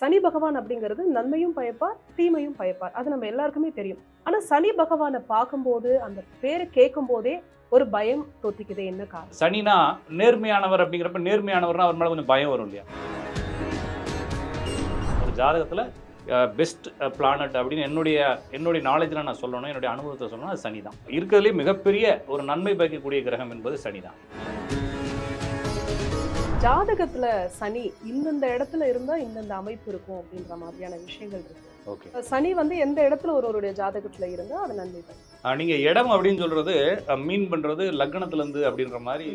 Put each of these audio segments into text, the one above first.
சனி பகவான் அப்படிங்கிறது நன்மையும் பயப்பார் தீமையும் பயப்பார். அது நம்ம எல்லாருக்குமே தெரியும். ஆனா சனி பகவானை பார்க்கும்போது அந்த பேரை கேட்கும் போதே ஒரு பயம் தோத்திக்குது என்ன காரணம்? சனினா நேர்மையானவர் அப்படிங்கிறப்ப நேர்மையானவர்னா அவர் மேலே கொஞ்சம் பயம் வரும் இல்லையா? ஒரு ஜாதகத்துல பெஸ்ட் பிளானட் அப்படின்னு என்னுடைய என்னுடைய நாலேஜில் நான் சொல்லணும் என்னுடைய அனுபவத்தை சொல்லணும் அது சனி தான் இருக்கிறதுலே மிகப்பெரிய ஒரு நன்மை பயக்கக்கூடிய கிரகம் என்பது சனி தான் ஜாதகத்துல சனி இந்தந்த இடத்துல இருந்தா இந்தந்த அமைப்பு இருக்கும் அப்படின்ற மாதிரியான விஷயங்கள் இருக்கு. ஓகே. சனி வந்து எந்த இடத்துல ஒருவருடைய ஜாதகத்துல இருந்தா அது நன்மை பயக்கும் நீங்கள் இடம் அப்படின்னு சொல்கிறது மீன் பண்ணுறது லக்னத்துலேருந்து அப்படின்ற மாதிரி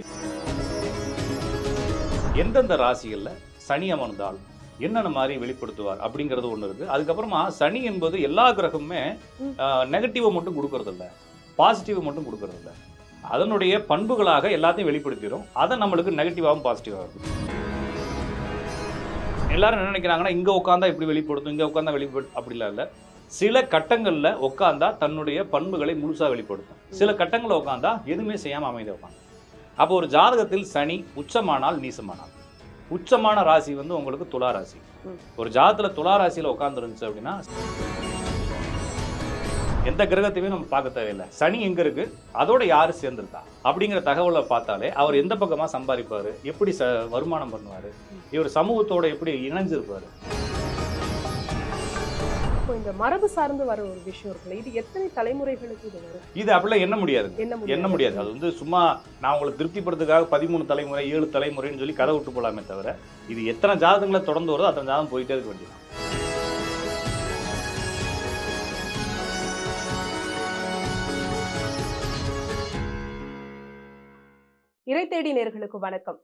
எந்தெந்த ராசிகளில் சனி அமர்ந்தால் என்னென்ன மாதிரி வெளிப்படுத்துவார் அப்படிங்கிறது ஒன்று இருக்குது அதுக்கப்புறமா சனி என்பது எல்லா கிரகமுமே. நெகட்டிவை மட்டும் கொடுக்கறதில்ல பாசிட்டிவை மட்டும் கொடுக்கறதில்ல. அதனுடைய பண்புகளாக எல்லாத்தையும் வெளிப்படுத்திடும். அதை நம்மளுக்கு நெகட்டிவாகவும் பாசிட்டிவாக இருக்கும் எல்லாரும் என்ன நினைக்கிறாங்கன்னா இங்கே உட்காந்தா இப்படி வெளிப்படுத்தும் இங்கே உட்காந்தா வெளிப்படு அப்படிலாம் இல்லை. சில கட்டங்களில் உட்காந்தா தன்னுடைய பண்புகளை முழுசாக வெளிப்படுத்தும். சில கட்டங்களில் உட்காந்தா எதுவுமே செய்யாமல் அமைதி உட்காந்து அப்போ ஒரு ஜாதகத்தில் சனி உச்சமானால் நீசமானால். உச்சமான ராசி வந்து உங்களுக்கு துலா ராசி. ஒரு ஜாதகத்தில் துலா ராசியில் உட்காந்துருந்துச்சு அப்படின்னா எந்த கிரகத்தையுமே நம்ம பார்க்க தேவையில்லை. சனி எங்க இருக்கு? அதோட யாரு சேர்ந்திருக்கா? அப்படிங்கிற தகவலை பார்த்தாலே அவர் எந்த பக்கமா சம்பாதிப்பாரு? எப்படி ச வருமானம் பண்ணுவாரு? இவர் சமூகத்தோட எப்படி இணைஞ்சிருப்பாரு? இந்த மரபு சார்ந்து வர ஒரு விஷயம் இருக்குல்ல இது எத்தனை தலைமுறைகளுக்கு இது வரும்? இது அப்படிலாம் எண்ண முடியாது. என்ன முடியாது. அது வந்து சும்மா நான் உங்களை திருப்திப்படுறதுக்காக பதிமூணு தலைமுறை ஏழு தலைமுறைன்னு சொல்லி கதை விட்டு போலாமே தவிர இது எத்தனை ஜாதகங்களை தொடர்ந்து வருதோ அத்தனை ஜாதகம் போயிட்டே இருக்க வேண்டியது இறை தேடி நேர்களுக்கு வணக்கம்.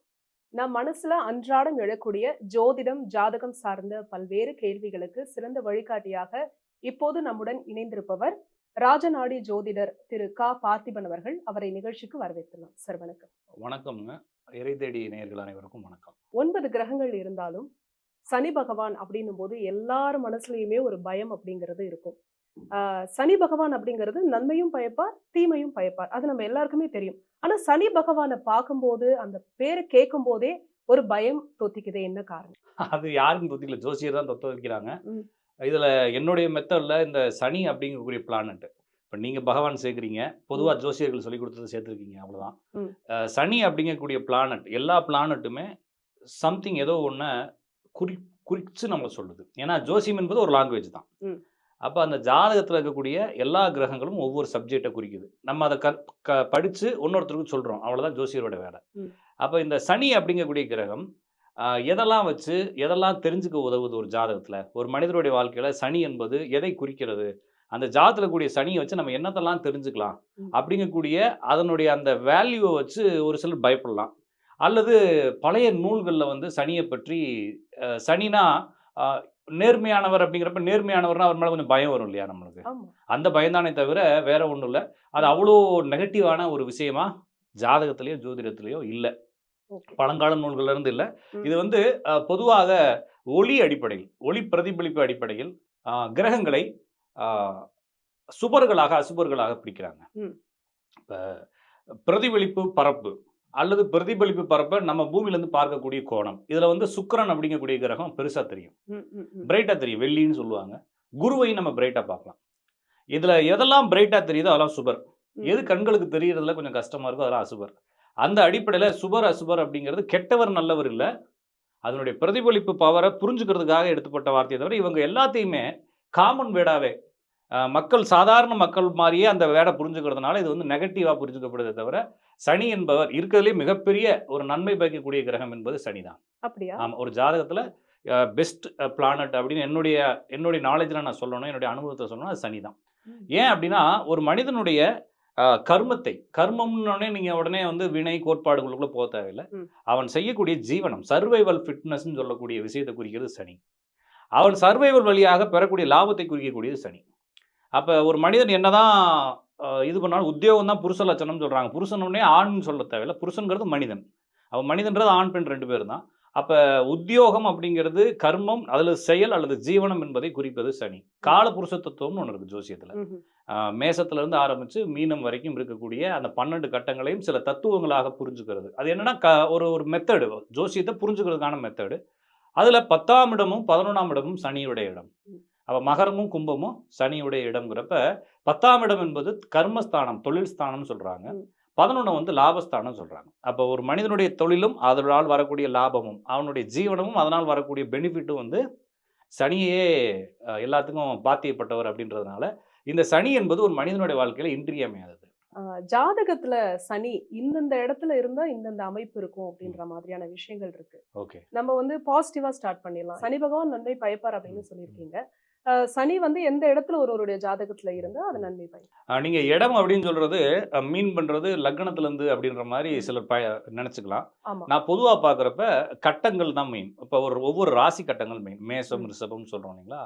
நம் மனசுல அன்றாடம் எழக்கூடிய ஜோதிடம் ஜாதகம் சார்ந்த பல்வேறு கேள்விகளுக்கு சிறந்த வழிகாட்டியாக இப்போது நம்முடன் இணைந்திருப்பவர் ராஜநாடி ஜோதிடர் திரு க. பார்த்திபன் அவர்கள் அவரை நிகழ்ச்சிக்கு வரவேற்கலாம் சார் வணக்கம். வணக்கம்ங்க. இறை தேடி நேயர்கள் அனைவருக்கும் வணக்கம். ஒன்பது கிரகங்கள் இருந்தாலும் சனி பகவான் அப்படின்னும் போது எல்லார் மனசுலயுமே ஒரு பயம் அப்படிங்கிறது இருக்கும். சனி பகவான் அப்படிங்கிறது நன்மையும் பயப்பார் தீமையும் பயப்பார். அது நம்ம எல்லாருக்குமே தெரியும். ஆனா சனி பகவானை பார்க்கும்போது அந்த பேரை கேட்கும் போதே ஒரு பயம் தொத்திக்குது என்ன காரணம்? அது யாருக்கும் தொத்திக்கல. ஜோசியர் தான் தொத்த வைக்கிறாங்க. இதுல என்னுடைய மெத்தட்ல இந்த சனி அப்படிங்கக்கூடிய பிளானட் இப்போ நீங்க பகவான் சேர்க்குறீங்க. பொதுவா ஜோசியர்கள் சொல்லி கொடுத்தது சேர்த்துருக்கீங்க. அஹ் சனி அப்படிங்கக்கூடிய பிளானட் எல்லா பிளானட்டுமே சம்திங் ஏதோ ஒன்று குறி குறிச்சு நம்மளை சொல்லுது. ஏன்னா ஜோசியம் என்பது ஒரு லாங்குவேஜ் தான். அப்போ அந்த ஜாதகத்தில் இருக்கக்கூடிய எல்லா கிரகங்களும் ஒவ்வொரு சப்ஜெக்டை குறிக்குது. நம்ம அதை க க படித்து இன்னொருத்தருக்கு சொல்கிறோம் அவ்வளோதான் ஜோசியரோட வேலை. அப்போ இந்த சனி அப்படிங்கக்கூடிய கிரகம் எதெல்லாம் வச்சு எதெல்லாம் தெரிஞ்சுக்க உதவுது ஒரு ஜாதகத்தில்? ஒரு மனிதருடைய வாழ்க்கையில் சனி என்பது எதை குறிக்கிறது? அந்த ஜாதகத்தில் கூடிய சனியை வச்சு நம்ம என்னத்தெல்லாம் தெரிஞ்சுக்கலாம். அப்படிங்கக்கூடிய அதனுடைய அந்த வேல்யூவை வச்சு ஒரு சிலர் பயப்படலாம். அல்லது பழைய நூல்களில் வந்து சனியை பற்றி சனினா நேர்மையானவர் அப்படிங்கிறப்ப நேர்மையானவர்னா அவர் மேலே கொஞ்சம் பயம் வரும் இல்லையா நம்மளுக்கு? அந்த பயம்தானே தவிர வேற ஒன்றும் இல்லை. அது அவ்வளோ நெகட்டிவான ஒரு விஷயமா ஜாதகத்திலேயோ ஜோதிடத்திலேயோ இல்லை. பழங்கால நூல்கள்ல இருந்து இல்லை. இது வந்து பொதுவாக ஒளி அடிப்படையில் ஒளி பிரதிபலிப்பு அடிப்படையில் கிரகங்களை சுபர்களாக அசுபர்களாக பிடிக்கிறாங்க. இப்போ பிரதிபலிப்பு பரப்பு. அல்லது பிரதிபலிப்பு பரப்பை நம்ம பூமியிலேருந்து பார்க்கக்கூடிய கோணம். இதில் வந்து சுக்கிரன் அப்படிங்கக்கூடிய கிரகம் பெருசாக தெரியும். பிரைட்டாக தெரியும். வெள்ளின்னு சொல்லுவாங்க. குருவையும் நம்ம பிரைட்டாக பார்க்கலாம். இதில் எதெல்லாம் பிரைட்டாக தெரியுதோ அதெல்லாம் சுபர். எது கண்களுக்கு தெரியறதுல கொஞ்சம் கஷ்டமாக இருக்கோ அதெல்லாம் அசுபர். அந்த அடிப்படையில் சுபர் அசுபர் அப்படிங்கிறது கெட்டவர் நல்லவர் இல்லை. அதனுடைய பிரதிபலிப்பு பவரை புரிஞ்சுக்கிறதுக்காக எடுத்துப்பட்ட வார்த்தையை தவிர இவங்க எல்லாத்தையுமே காமன் வேர்டாவே அஹ், மக்கள் சாதாரண மக்கள் மாதிரியே அந்த வேடை புரிஞ்சுக்கிறதுனால இது வந்து நெகட்டிவாக புரிஞ்சுக்கப்படுதே தவிர சனி என்பவர் இருக்கிறதுலே மிகப்பெரிய ஒரு நன்மை பயக்கக்கூடிய கிரகம் என்பது சனி தான் அப்படியா? ஆமாம் ஒரு ஜாதகத்தில் பெஸ்ட் பிளானட் அப்படின்னு என்னுடைய என்னுடைய நாலேஜில் நான் சொல்லணும் என்னுடைய அனுபவத்தை சொல்லணும் அது சனி தான். ஏன் அப்படின்னா ஒரு மனிதனுடைய கர்மத்தை கர்மம்னு நீங்கள் உடனே வந்து வினை கோட்பாடுகளுக்குள்ள போக தேவையில்லை. அவன் செய்யக்கூடிய ஜீவனம் சர்வைவல் ஃபிட்னஸ்ன்னு சொல்லக்கூடிய விஷயத்தை குறிக்கிறது சனி. அவன் சர்வைவல் வழியாக பெறக்கூடிய லாபத்தை குறிக்கக்கூடியது சனி. அப்போ ஒரு மனிதன் என்னதான் இது பண்ணாலும் உத்தியோகம் தான் புருஷ லட்சணம்னு சொல்கிறாங்க புருஷனே ஆண்னு சொல்ல தேவையில்லை. புருஷன்கிறது மனிதன். அவன் மனிதன்றது ஆண் பெண் ரெண்டு பேர் தான். அப்போ உத்தியோகம் அப்படிங்கிறது கர்மம் அதில் செயல் அல்லது ஜீவனம் என்பதை குறிப்பது சனி. கால புருஷ தத்துவம்னு ஒன்று இருக்குது ஜோசியத்தில். மேசத்துலேருந்து ஆரம்பித்து மீனம் வரைக்கும் இருக்கக்கூடிய அந்த பன்னெண்டு கட்டங்களையும் சில தத்துவங்களாக புரிஞ்சுக்கிறது. அது என்னன்னா க ஒரு ஒரு மெத்தடு ஜோசியத்தை புரிஞ்சுக்கிறதுக்கான மெத்தடு அதுல பத்தாம் இடமும் பதினொன்றாம் இடமும் சனியுடைய இடம். அப்ப மகரமும் கும்பமும் சனியுடைய இடம்ங்கிறப்ப பத்தாம் இடம் என்பது கர்மஸ்தானம் தொழில் ஸ்தானம்னு சொல்றாங்க. ம். பதினொன்று வந்து லாபஸ்தானம் சொல்றாங்க. அப்போ ஒரு மனிதனுடைய தொழிலும் அதனால் வரக்கூடிய லாபமும் அவனுடைய ஜீவனமும் அதனால் வரக்கூடிய பெனிஃபிட்டும் வந்து சனியே எல்லாத்துக்கும் பாத்தியப்பட்டவர் அப்படின்றதுனால இந்த சனி என்பது ஒரு மனிதனுடைய வாழ்க்கையில இன்றியமையாதது. ஜாதகத்துல சனி இந்தந்த இடத்துல இருந்தா இந்தந்த அமைப்பு இருக்கும் அப்படின்ற மாதிரியான விஷயங்கள் இருக்கு. ஓகே. நம்ம வந்து பாசிட்டிவா ஸ்டார்ட் பண்ணிடலாம். சனி பகவான் நன்மை பயப்பார் அப்படின்னு சொல்லியிருக்கீங்க. சனி வந்து எந்த இடத்துல ஒருவருடைய ஜாதகத்துல இருந்தா அது நன்மை அஹ் நீங்க இடம் அப்படின்னு சொல்றது மீன் பண்றது லக்னத்துல இருந்து அப்படின்ற மாதிரி சிலர் பய நினைச்சுக்கலாம். நான் பொதுவா பார்க்குறப்ப கட்டங்கள் தான் மெயின் இப்போ ஒரு ஒவ்வொரு ராசி கட்டங்கள் மெயின் மேசம். ரிஷபம் சொல்றோம் இல்லைங்களா?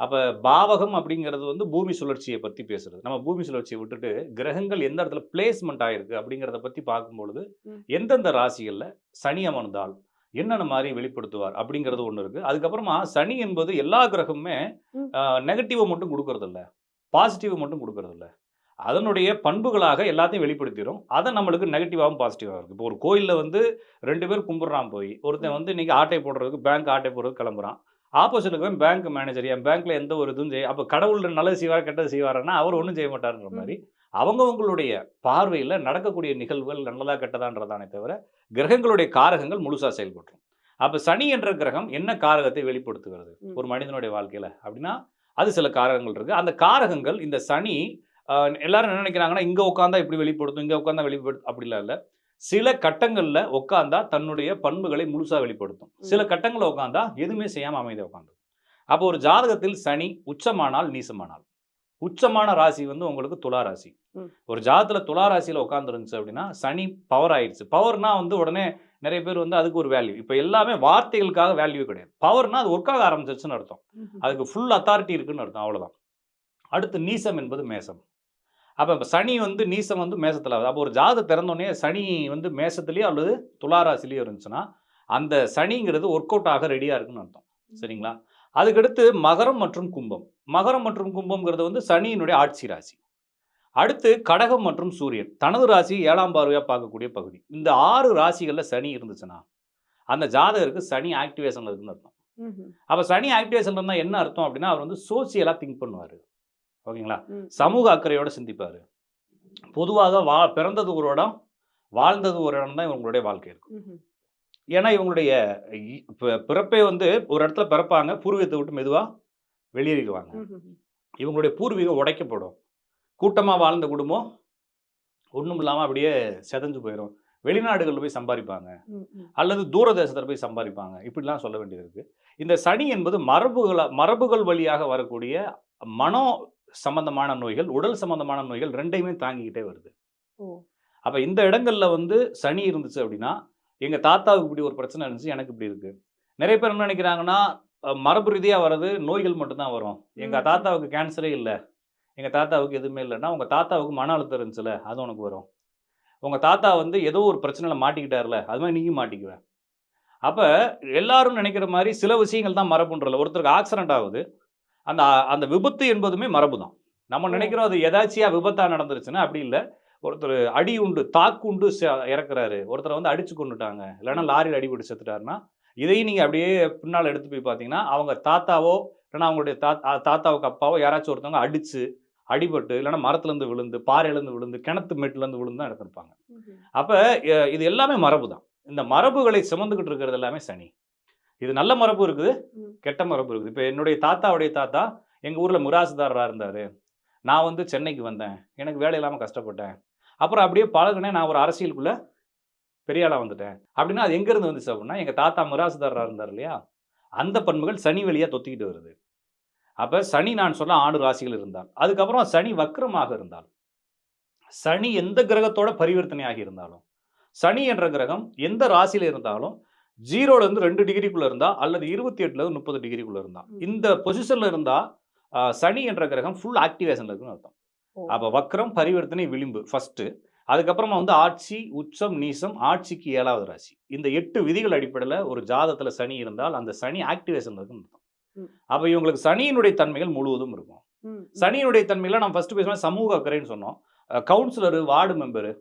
அப்ப பாவகம் அப்படிங்கிறது வந்து பூமி சுழற்சியை பத்தி பேசுறது. நம்ம பூமி சுழற்சியை விட்டுட்டு கிரகங்கள் எந்த இடத்துல பிளேஸ்மெண்ட் ஆயிருக்கு அப்படிங்கிறத பத்தி பார்க்கும்பொழுது. எந்தெந்த ராசிகள்ல சனி அமர்ந்தால் என்னென்ன மாதிரி வெளிப்படுத்துவார் அப்படிங்கிறது ஒன்று இருக்கு. அதுக்கப்புறமா சனி என்பது எல்லா கிரகமுமே. நெகட்டிவை மட்டும் கொடுக்கறது இல்ல பாசிட்டிவை மட்டும் கொடுக்கறது இல்ல அதனுடைய பண்புகளாக எல்லாத்தையும் வெளிப்படுத்திடும் அதை நம்மளுக்கு நெகட்டிவாகவும் பாசிட்டிவாகவும் இருக்குது இப்போ ஒரு கோயிலில் வந்து ரெண்டு பேர் கும்பிட்றான் போய். ஒருத்தன் வந்து இன்னைக்கு ஆட்டை போடுறதுக்கு பேங்க் ஆட்டை போடுறதுக்கு கிளம்புறான். ஆப்போசிட்டுக்கு பேங்க் மேனேஜர். என் பேங்க்ல எந்த ஒரு இதுவும் செய்ய அப்போ கடவுள் நல்லது செய்வார் கெட்டது செய்வாருன்னா அவர் ஒன்றும் செய்ய மாட்டாருன்ற மாதிரி. அவங்கவங்களுடைய பார்வையில் நடக்கக்கூடிய நிகழ்வுகள் நல்லதா கெட்டதான்றதானே தவிர கிரகங்களுடைய காரகங்கள் முழுசா செயல்பட்டுரும். அப்போ சனி என்ற கிரகம் என்ன காரகத்தை வெளிப்படுத்துகிறது. ஒரு மனிதனுடைய வாழ்க்கையில. அப்படின்னா அது சில காரகங்கள் இருக்கு. அந்த காரகங்கள் இந்த சனி எல்லாரும் என்ன நினைக்கிறாங்கன்னா இங்க உட்காந்தா இப்படி வெளிப்படுத்தும் இங்க உட்காந்தா வெளிப்படுத்தும் அப்படிலாம் இல்லை. சில கட்டங்கள்ல உட்காந்தா தன்னுடைய பண்புகளை முழுசா வெளிப்படுத்தும். சில கட்டங்களில் உட்காந்தா எதுவுமே செய்யாம அமைதியாக உட்காந்து அப்போ ஒரு ஜாதகத்தில் சனி உச்சமானால் நீசமானால்? உச்சமான ராசி வந்து உங்களுக்கு துலா ராசி. ஒரு ஜாதத்துல துலா ராசியில உட்காந்துருந்துச்சு அப்படின்னா சனி பவர் ஆயிடுச்சு பவர்னா வந்து உடனே நிறைய பேர் வந்து அதுக்கு ஒரு வேல்யூ இப்போ எல்லாமே வார்த்தைகளுக்காக வேல்யூ கிடையாது. பவர்னா அது ஒர்க் ஆக ஆரம்பிச்சிருச்சுன்னு அர்த்தம். அதுக்கு ஃபுல் அத்தாரிட்டி இருக்குன்னு அர்த்தம் அவ்வளவுதான். அடுத்து நீசம் என்பது மேசம். அப்போ இப்போ சனி வந்து நீசம் வந்து மேசத்தில் ஆகுது அப்போ ஒரு ஜாதகம் திறந்தோடனே சனி வந்து மேசத்துலேயோ அல்லது துளாராசிலேயோ இருந்துச்சுன்னா அந்த சனிங்கிறது ஒர்க் அவுட் ஆக ரெடியாக இருக்குன்னு அர்த்தம். சரிங்களா? அதுக்கடுத்து மகரம் மற்றும் கும்பம். மகரம் மற்றும் கும்பம்ங்கிறது வந்து சனியினுடைய ஆட்சி ராசி. அடுத்து கடகம் மற்றும் சூரியன். தனது ராசி ஏழாம் பார்வையாக பார்க்கக்கூடிய பகுதி. இந்த ஆறு ராசிகளில் சனி இருந்துச்சுன்னா அந்த ஜாதகருக்கு சனி ஆக்டிவேஷனில் இருக்குன்னு அர்த்தம். அப்போ சனி ஆக்டிவேஷன் இருந்தால் என்ன அர்த்தம் அப்படின்னா அவர் வந்து சோசியலாக திங்க் பண்ணுவார். ஓகேங்களா. சமூக அக்கறையோட சிந்திப்பார். பொதுவாக வா பிறந்தது ஒரு இடம் வாழ்ந்தது ஒரு இடம் தான் இவங்களுடைய வாழ்க்கை இருக்கும். ஏன்னா இவங்களுடைய பிறப்பே வந்து ஒரு இடத்துல பிறப்பாங்க பூர்வீகத்தை விட்டு மெதுவாக வெளியேறிடுவாங்க. இவங்களுடைய பூர்வீகம் உடைக்கப்படும். கூட்டமாக வாழ்ந்த குடும்பம் ஒன்றும் இல்லாமல் அப்படியே செதஞ்சு போயிடும் வெளிநாடுகளில் போய் சம்பாதிப்பாங்க. அல்லது தூர தேசத்தில் போய் சம்பாதிப்பாங்க. இப்படிலாம் சொல்ல வேண்டியது இருக்கு இந்த சனி என்பது மரபுகள மரபுகள் வழியாக வரக்கூடிய மனோ சம்பந்தமான நோய்கள் உடல் சம்பந்தமான நோய்கள் ரெண்டையுமே தாங்கிக்கிட்டே வருது. அப்போ இந்த இடங்கள்ல வந்து சனி இருந்துச்சு அப்படின்னா எங்க தாத்தாவுக்கு இப்படி ஒரு பிரச்சனை இருந்துச்சு எனக்கு இப்படி இருக்கு. நிறைய பேர் என்ன நினைக்கிறாங்கன்னா மரபு ரீதியா வர்றது நோய்கள் மட்டும்தான் வரும். எங்க ம். தாத்தாவுக்கு கேன்சரே இல்லை. எங்க தாத்தாவுக்கு எதுவுமே இல்லைன்னா உங்க தாத்தாவுக்கு மன அழுத்தம் இருந்துச்சுல அது உனக்கு வரும். உங்க தாத்தா வந்து ஏதோ ஒரு பிரச்சனையில மாட்டிக்கிட்டார்ல அது மாதிரி நீயும் மாட்டிக்குவேன் அப்ப எல்லாரும் நினைக்கிற மாதிரி சில விஷயங்கள் தான் மரபுன்றல ஒருத்தருக்கு ஆக்சிடென்ட் ஆகுது. அந்த அந்த விபத்து என்பதுமே மரபு தான் நம்ம. நினைக்கிறோம் அது எதாச்சியா விபத்தா நடந்துருச்சுன்னா அப்படி இல்லை. ஒருத்தர் அடி உண்டு தாக்கு உண்டு ச- இறக்குறாரு. ஒருத்தரை வந்து அடிச்சு கொண்டுட்டாங்க இல்லைன்னா லாரியில் அடிபட்டு செத்துட்டாருன்னா இதையும் நீங்கள் அப்படியே பின்னால் எடுத்து போய் பார்த்தீங்கன்னா அவங்க தாத்தாவோ இல்லைன்னா அவங்களுடைய தாத்தா தாத்தாவுக்கு அப்பாவோ யாராச்சும் ஒருத்தவங்க அடிச்சு அடிபட்டு இல்லைன்னா மரத்துலேருந்து விழுந்து பாறையிலேருந்து விழுந்து கிணத்து மேட்டுலேருந்து விழுந்து தான் எடுத்திருப்பாங்க. அப்போ இது எல்லாமே மரபு தான். இந்த மரபுகளை சுமந்துக்கிட்டு இருக்கிறது எல்லாமே சனி. இது நல்ல மரபு இருக்குது. கெட்ட மரபு இருக்குது. இப்போ என்னுடைய தாத்தாவுடைய தாத்தா எங்கள் ஊரில் மிராசுதாரராக இருந்தார். நான் வந்து சென்னைக்கு வந்தேன். எனக்கு வேலை இல்லாமல் கஷ்டப்பட்டேன். அப்புறம் அப்படியே பழகுனேன். நான் ஒரு அரசியலுக்குள்ள பெரிய ஆளாக வந்துட்டேன். அப்படின்னா அது எங்கேருந்து வந்துச்சு அப்படின்னா எங்கள் தாத்தா மிராசுதாரராக இருந்தார் இல்லையா? அந்த பண்புகள் சனி வழியாக தொத்திக்கிட்டு வருது. அப்போ சனி நான் சொல்ல ஆறு ராசிகள் இருந்தால் அதுக்கப்புறம் சனி வக்ரமாக இருந்தால் சனி எந்த கிரகத்தோட பரிவர்த்தனையாகி இருந்தாலும் சனி என்ற கிரகம் எந்த ராசியில இருந்தாலும் ஜீரோல இருந்து ரெண்டு டிகிரிக்குள்ள இருந்தா அல்லது இருபத்தி எட்டுல இருந்து முப்பது டிகிரிக்குள்ள இருந்தா. ம். இந்த பொசிஷன்ல இருந்தா ஆஹ், சனி என்ற கிரகம் ஃபுல் ஆக்டிவேஷன்ல இருக்குன்னு அர்த்தம். அப்ப வக்ரம் பரிவர்த்தனை விளிம்பு ஃபர்ஸ்ட் அதுக்கப்புறமா வந்து ஆட்சி உச்சம் நீசம் ஆட்சிக்கு ஏழாவது ராசி. இந்த எட்டு விதிகள் அடிப்படையில் ஒரு ஜாதத்துல சனி இருந்தால் அந்த சனி ஆக்டிவேஷன்ல இருக்குன்னு அர்த்தம். ம். அப்ப இவங்களுக்கு சனியினுடைய தன்மைகள் முழுவதும் இருக்கும். சனியினுடைய தன்மையில நம்ம ஃபர்ஸ்ட் பேசுவோம் சமூக அக்கறைன்னு சொன்னோம். கவுன்சிலரு வார்டு மெம்பரு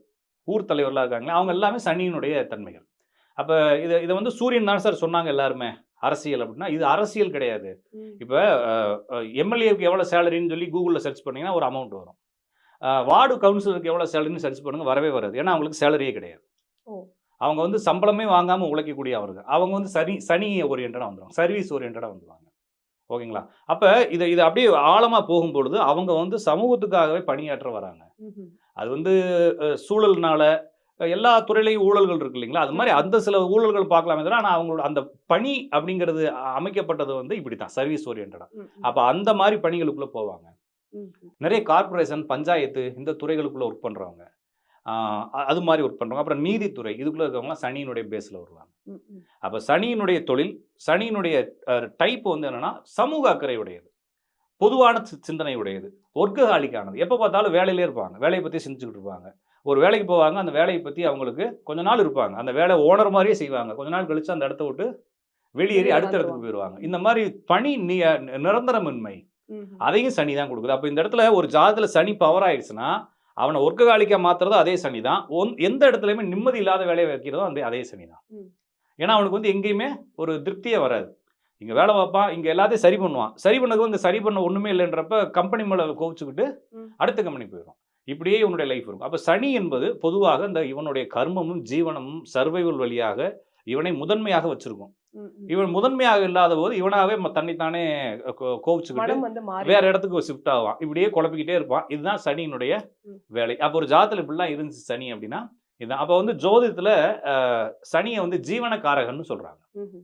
ஊர் தலைவர்லாம் இருக்காங்களே அவங்க எல்லாமே சனியினுடைய தன்மைகள். அப்போ இதை இதை வந்து சூரியன் தான் சார் சொன்னாங்க எல்லாருமே அரசியல் அப்படின்னா இது அரசியல் கிடையாது. இப்போ எம்எல்ஏவுக்கு எவ்வளோ சேலரின்னு சொல்லி கூகுளில் சர்ச் பண்ணீங்கன்னா ஒரு அமௌண்ட் வரும். வார்டு கவுன்சிலருக்கு எவ்வளோ சேலரின்னு சர்ச் பண்ணுங்க வரவே வராது. ஏன்னா அவங்களுக்கு சேலரியே கிடையாது. அவங்க வந்து சம்பளமே வாங்காமல் உழைக்கக்கூடிய அவர்கள். அவங்க வந்து சனி சனி ஓரியன்டாக வந்துடுவாங்க சர்வீஸ் ஓரியன்டாக வந்துடுவாங்க ஓகேங்களா? அப்போ இதை இது அப்படியே ஆழமாக போகும்பொழுது அவங்க வந்து சமூகத்துக்காகவே பணியாற்ற வராங்க. அது வந்து சூழல்னால எல்லா துறையிலையும் ஊழல்கள் இருக்கு இல்லைங்களா? அது மாதிரி அந்த சில ஊழல்கள் பார்க்கலாமே தவிர ஆனால் அவங்களோட அந்த பணி அப்படிங்கிறது அமைக்கப்பட்டது வந்து இப்படி தான் சர்வீஸ் ஓரியன்டாக. அப்போ அந்த மாதிரி பணிகளுக்குள்ளே போவாங்க. நிறைய கார்ப்பரேஷன் பஞ்சாயத்து இந்த துறைகளுக்குள்ளே ஒர்க் பண்ணுறவங்க அது மாதிரி ஒர்க் பண்ணுறவங்க அப்புறம் நீதித்துறை இதுக்குள்ளே இருக்கவங்களாம் சனியினுடைய பேஸில் வருவாங்க. அப்போ சனியினுடைய தொழில் சனியினுடைய டைப் வந்து என்னன்னா சமூக அக்கறை உடையது பொதுவான சிந்தனை உடையது ஒர்க்கஹாலிக்கானது. எப்போ பார்த்தாலும் வேலையிலே இருப்பாங்க. வேலையை பற்றி செஞ்சுக்கிட்டு இருப்பாங்க. ஒரு வேலைக்கு போவாங்க. அந்த வேலையை பற்றி அவங்களுக்கு கொஞ்ச நாள் இருப்பாங்க. அந்த வேலை ஓனர் மாதிரியே செய்வாங்க. கொஞ்ச நாள் கழிச்சு அந்த இடத்த விட்டு வெளியேறி வெளியே அடுத்த இடத்துக்கு போயிடுவாங்க இந்த மாதிரி பணி நிரந்தரமின்மை. அதையும் சனி தான் கொடுக்குது. அப்போ இந்த இடத்துல ஒரு ஜாதத்தில் சனி பவர் ஆயிடுச்சுன்னா அவனை ஒர்க்ககாலிக்கா மாத்துறதும் அதே சனி தான். ஒன்- எந்த இடத்துலையுமே நிம்மதி இல்லாத வேலையை வைக்கிறதும் அந்த அதே சனி தான். ஏன்னா அவனுக்கு வந்து எங்கேயுமே ஒரு திருப்தியே வராது. இங்கே வேலை பார்ப்பான் இங்கே எல்லாத்தையும் சரி பண்ணுவான். சரி பண்ணது வந்து சரி பண்ண ஒன்றுமே இல்லைன்றப்ப கம்பெனி மேலே கோவிச்சுக்கிட்டு. அடுத்த கம்பெனி போயிடும் இப்படியே இவனுடைய லைஃப் இருக்கும். அப்போ சனி என்பது பொதுவாக இந்த இவனுடைய கர்மமும் ஜீவனமும் சர்வைவல் வழியாக இவனை முதன்மையாக வச்சிருக்கும். இவன் முதன்மையாக இல்லாத போது இவனாகவே ம- தன்னைத்தானே கோவிச்சுக்கிட்டு வேற இடத்துக்கு ஷிஃப்ட் ஆவான். இப்படியே குழப்பிக்கிட்டே இருப்பான். இதுதான் சனியினுடைய. வேலை. அப்போ ஒரு ஜாதத்தில் இப்படிலாம் இருந்துச்சு சனி அப்படின்னா இதுதான் அப்போ வந்து ஜோதிடத்தில் சனியை வந்து ஜீவனக்காரகன்னு சொல்றாங்க. ம்ஹும்.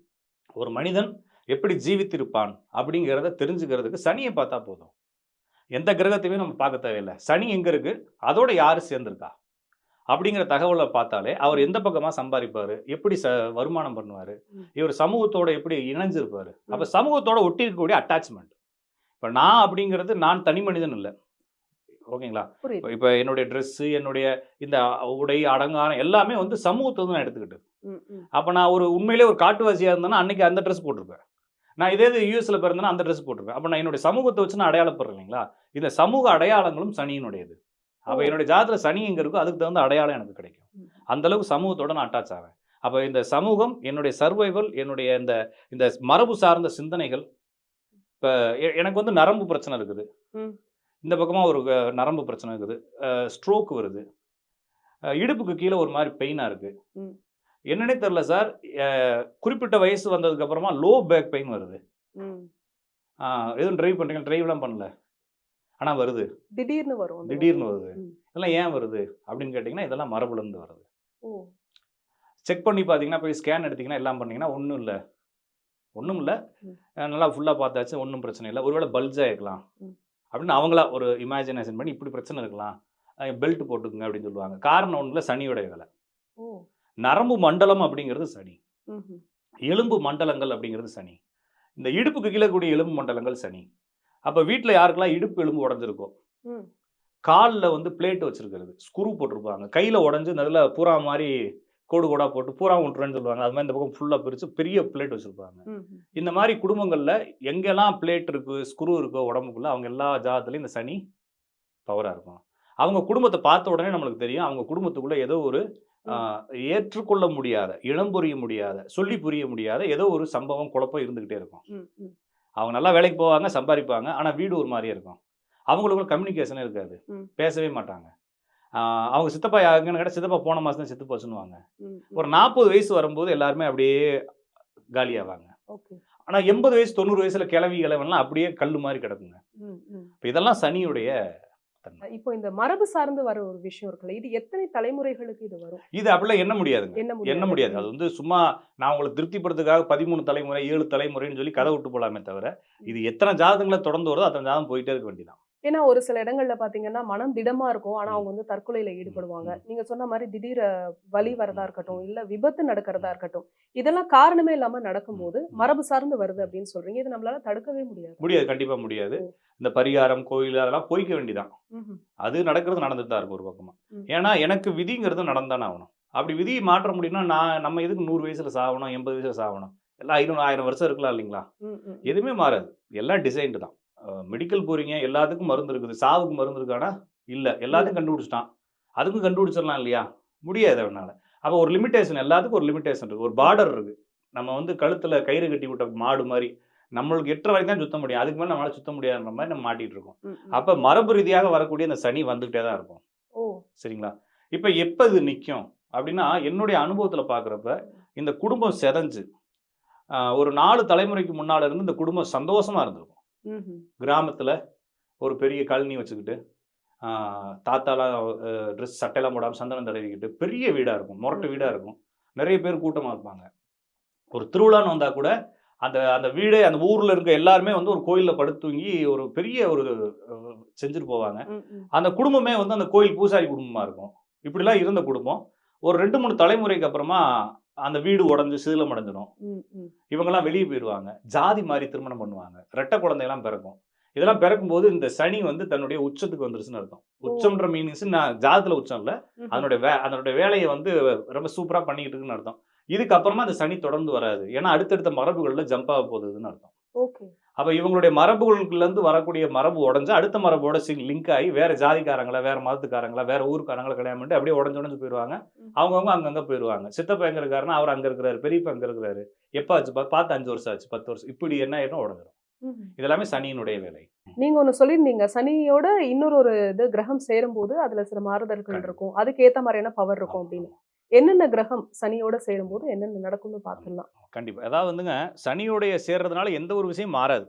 ஒரு மனிதன் எப்படி ஜீவித்திருப்பான் அப்படிங்கிறத தெரிஞ்சுக்கிறதுக்கு சனியை பார்த்தா போதும். எந்த கிரகத்தையுமே நம்ம பார்க்க தேவையில்லை. சனி எங்க இருக்கு? அதோட யாரு சேர்ந்திருக்கா? அப்படிங்கிற தகவலை பார்த்தாலே அவர் எந்த பக்கமா சம்பாதிப்பாரு? எப்படி ச வருமானம் பண்ணுவாரு. இவர் சமூகத்தோட எப்படி இணைஞ்சிருப்பாரு? அப்ப சமூகத்தோட ஒட்டி இருக்கக்கூடிய அட்டாச்மெண்ட் இப்ப நான் அப்படிங்கிறது நான் தனி மனிதன் இல்லை. ஓகேங்களா? இப்ப- இப்ப என்னுடைய ட்ரெஸ்ஸு என்னுடைய இந்த உடை அடங்காரம் எல்லாமே வந்து சமூகத்தை வந்து நான் எடுத்துக்கிட்டது. அப்போ நான் ஒரு உண்மையிலே ஒரு காட்டுவாசியாக இருந்தேன்னா அன்னைக்கு அந்த ட்ரெஸ் போட்டிருப்பேன். நான் இதே இது யூஎஸ்ல பிறந்தேன்னா அந்த ட்ரெஸ் போட்டிருப்பேன். அப்போ நான் என்னுடைய சமூகத்தை வச்சு நான் அடையாளப்படுறேன் இல்லைங்களா? இந்த சமூக அடையாளங்களும் சனியினுடையது. அப்போ. என்னுடைய ஜாதத்தில் சனி எங்கே இருக்கோ அதுக்கு தகுந்த அடையாளம் எனக்கு கிடைக்கும். ம். அந்த அளவுக்கு சமூகத்தோட நான் அட்டாச் ஆவேன். அப்போ இந்த சமூகம் என்னுடைய சர்வைவல் என்னுடைய இந்த இந்த மரபு சார்ந்த சிந்தனைகள் இப்போ எனக்கு வந்து நரம்பு பிரச்சனை இருக்குது. இந்த பக்கமாக ஒரு நரம்பு பிரச்சனை இருக்குது. ஸ்ட்ரோக் வருது. இடுப்புக்கு கீழே ஒரு மாதிரி பெயினாக இருக்குது. என்னன்னே தெரில சார் குறிப்பிட்ட வயசு வந்ததுக்கு அப்புறமா லோ பேக் பெயின் வருது. எதுவும் ட்ரைவ் பண்ணுறீங்க ட்ரைவ்லாம் பண்ணல? ஆனால் வருது. திடீர்னு வரும் திடீர்னு வருது. இதெல்லாம் ஏன் வருது? அப்படின்னு கேட்டிங்கன்னா இதெல்லாம் மரபுலேருந்து வருது. செக் பண்ணி பார்த்தீங்கன்னா போய் ஸ்கேன் எடுத்தீங்கன்னா எல்லாம் பண்ணீங்கன்னா ஒன்றும் இல்லை. ஒன்றும் இல்லை. நல்லா ஃபுல்லாக பார்த்தாச்சு ஒன்றும் பிரச்சனை இல்லை. ஒருவேளை பல்ஜாக இருக்கலாம். அப்படின்னு அவங்களா ஒரு இமேஜினேஷன் பண்ணி இப்படி பிரச்சனை இருக்கலாம். பெல்ட் போட்டுக்குங்க அப்படின்னு சொல்லுவாங்க. காரணம் ஒன்றும் இல்லை சனியோட வேலை. நரம்பு மண்டலம் அப்படிங்கிறது சனி. எலும்பு மண்டலங்கள் அப்படிங்கிறது சனி. இந்த இடுப்புக்கு கீழே கூடிய எலும்பு மண்டலங்கள் சனி. அப்போ வீட்டில் யாருக்கெல்லாம் இடுப்பு எலும்பு உடஞ்சிருக்கோ ம். காலில் வந்து பிளேட் வச்சிருக்கிறது. ஸ்க்ரூ போட்டிருப்பாங்க. கையில் உடஞ்சி நல்ல பூரா மாதிரி கோடு கோடா போட்டு பூரா விட்டுறேன்னு சொல்லுவாங்க. அது மாதிரி இந்த பக்கம் ஃபுல்லாக பிரித்து பெரிய பிளேட் வச்சுருப்பாங்க. இந்த மாதிரி குடும்பங்களில் எங்கெல்லாம் பிளேட் இருக்கு ஸ்க்ரூ இருக்கோ உடம்புக்குள்ள அவங்க எல்லா ஜாதத்துலையும் இந்த சனி பவராக இருக்கும். அவங்க குடும்பத்தை பார்த்த உடனே நம்மளுக்கு தெரியும். அவங்க குடும்பத்துக்குள்ள ஏதோ ஒரு ஏற்றுக்கொள்ள முடியாத இனம் புரிய முடியாத சொல்லி புரிய முடியாத ஏதோ ஒரு சம்பவம் குழப்பம் இருந்துகிட்டே இருக்கும். அவங்க நல்லா வேலைக்கு போவாங்க சம்பாதிப்பாங்க. ஆனால் வீடு ஒரு மாதிரியே இருக்கும். அவங்களுக்குள்ள கம்யூனிகேஷனே இருக்காது. பேசவே மாட்டாங்க. அவங்க சித்தப்பா யாருக்குன்னு கேட்டால் சித்தப்பா போன மாதம் தான் செத்து போச்சுன்னுவாங்க. ஒரு நாற்பது வயசு வரும்போது எல்லாருமே அப்படியே காலியாவாங்க. ஆனால் எண்பது வயசு தொண்ணூறு வயசுல கிளவி கிழவன்லாம் அப்படியே கல் மாதிரி கிடக்குங்க. இப்போ இதெல்லாம் சனியுடைய இப்போ இந்த மரபு சார்ந்து வர ஒரு விஷயம் இருக்குல்ல இது எத்தனை தலைமுறைகளுக்கு இது வரும்? இது அப்படிலாம் என்ன முடியாதுங்க. என்ன முடியாது. அது வந்து சும்மா நான் உங்களை திருப்திப்படுறதுக்காக பதிமூணு தலைமுறை ஏழு தலைமுறைன்னு சொல்லி கதை விட்டு போலாமே தவிர இது எத்தனை ஜாதகங்களை தொடர்ந்து வருதோ அத்தனை ஜாதகம் போயிட்டே இருக்க வேண்டியதான் ஏன்னா ஒரு சில இடங்கள்ல பாத்தீங்கன்னா மனம் திடமா இருக்கும். ஆனா அவங்க வந்து தற்கொலையில ஈடுபடுவாங்க. நீங்க சொன்ன மாதிரி திடீர் வலி வரதா. இருக்கட்டும் இல்ல விபத்து நடக்கிறதா இருக்கட்டும் இதெல்லாம் காரணமே இல்லாம நடக்கும்போது. மரபு சார்ந்து வருது அப்படின்னு சொல்றீங்க. இது நம்மளால தடுக்கவே முடியாது. முடியாது. கண்டிப்பா முடியாது. இந்த பரிகாரம் கோயில் அதெல்லாம் போய்க்க வேண்டியதான் ம்ஹும். அது நடக்கிறது நடந்துட்டு தான் இருக்கும் ஒரு பக்கமா. ஏன்னா எனக்கு விதிங்கிறது நடந்தானே ஆகணும். அப்படி விதியை மாற்ற முடியும்னா நான் நம்ம எதுக்கு நூறு வயசுல சாகணும் எண்பது வயசுல சாகணும்? எல்லாம் ஐநூறு ஆயிரம் வருஷம் இருக்கலாம் இல்லைங்களா. எதுவுமே மாறாது. எல்லாம் டிசைன்டு தான். மெடிக்கல் போறீங்க எல்லாத்துக்கும் மருந்து இருக்குது. சாவுக்கு மருந்து இருக்கானா இல்லை. எல்லாத்தையும் கண்டுபிடிச்சிட்டான். அதுக்கும் கண்டுபிடிச்சிடலாம் இல்லையா? முடியாது அவனால. அப்போ ஒரு லிமிட்டேஷன் எல்லாத்துக்கும் ஒரு லிமிட்டேஷன் இருக்கு. ஒரு பார்டர் இருக்கு. நம்ம வந்து கழுத்துல கயிறு கட்டி விட்ட மாடு மாதிரி நம்மளுக்கு எட்டு வரைக்கும் தான் சுத்த முடியும். அதுக்கு மேலே நம்மளால சுத்த முடியாதுன்ற மாதிரி நம்ம மாட்டிட்டு இருக்கோம். அப்ப மரபு ரீதியாக வரக்கூடிய இந்த சனி வந்துகிட்டே தான் இருக்கும். ஓ. சரிங்களா? இப்ப எப்ப இது நிற்கும் அப்படின்னா என்னுடைய அனுபவத்துல பார்க்குறப்ப இந்த குடும்பம் செதஞ்சு ஒரு நாலு தலைமுறைக்கு முன்னால இருந்து இந்த குடும்பம் சந்தோஷமா இருந்திருக்கும். கிராமத்துல ஒரு பெரிய கழனி வச்சுக்கிட்டு தாத்தாலாம் ட்ரெஸ் சட்டையெல்லாம் போடாமல் சந்தனம் தடவிக்கிட்டு பெரிய வீடா இருக்கும். முரட்டு வீடா இருக்கும். நிறைய பேர் கூட்டமா இருப்பாங்க. ஒரு திருவிழான்னு வந்தா கூட அந்த அந்த வீடே அந்த ஊர்ல இருக்க எல்லாருமே வந்து ஒரு கோயில்ல படுத்து தூங்கி ஒரு பெரிய ஒரு செஞ்சுட்டு போவாங்க. அந்த குடும்பமே வந்து அந்த கோயில் பூசாரி குடும்பமா இருக்கும். இப்படிலாம் இருந்த குடும்பம். ஒரு ரெண்டு மூணு தலைமுறைக்கு அப்புறமா அந்த வீடு உடஞ்சு சீலம் அடைஞ்சிடும். இவங்கெல்லாம் வெளியே போயிடுவாங்க ஜாதி மாதிரி திருமணம் பண்ணுவாங்க. ரெட்டை குழந்தையெல்லாம் பிறக்கும். இதெல்லாம் பிறக்கும்போது இந்த சனி வந்து தன்னுடைய உச்சத்துக்கு வந்துருச்சுன்னு அர்த்தம். உச்சம்ன்ற மீனிங்ஸ் நான் ஜாதத்துல உச்சம் இல்ல. அதனுடைய வே அதனுடைய வேலையை வந்து ரொம்ப சூப்பரா பண்ணிக்கிட்டு இருக்குன்னு அர்த்தம். இதுக்கப்புறமா அந்த சனி தொடர்ந்து வராது. ஏன்னா அடுத்தடுத்த மரபுகள்ல ஜம்ப் ஆக போகுதுன்னு அர்த்தம். ஓகே. அப்ப இவங்களுடைய மரபுகளுக்குள்ள இருந்து வரக்கூடிய மரபு உடஞ்சு அடுத்த மரபோட லிங்க் ஆகி வேற ஜாதிக்காரங்களா வேற மதத்துக்காரங்களா வேற ஊருக்காரங்களா கல்யாணம் பண்ணிட்டு அப்படியே உடஞ்சு உடஞ்சு போயிடுவாங்க. அவங்கவுங்க அங்கங்க போயிடுவாங்க சித்தப்பா எங்க இருக்காருன்னா அவர் அங்க இருக்கிறாரு. பெரியப்பா அங்க இருக்கிறாரு. எப்ப ஆச்சு? பார்த்து அஞ்சு வருஷம் ஆச்சு. பத்து வருஷம். இப்படி என்ன ஆயிடும் உடஞ்சிடும். இதெல்லாமே சனியினுடைய வேலை. நீங்க ஒண்ணு சொல்லியிருந்தீங்க. சனியோட இன்னொரு ஒரு இது கிரகம் சேரும்போது அதுல சில மாறுதல்கள். இருக்கும். அதுக்கு ஏத்த மாதிரியான பவர் இருக்கும் அப்படின்னு. என்னென்ன கிரகம் சனியோட சேரும்போது என்னென்ன நடக்கும்னு பார்த்துடலாம். கண்டிப்பா. அதாவது வந்துங்க சனியோடைய சேர்றதுனால எந்த ஒரு விஷயம் மாறாது.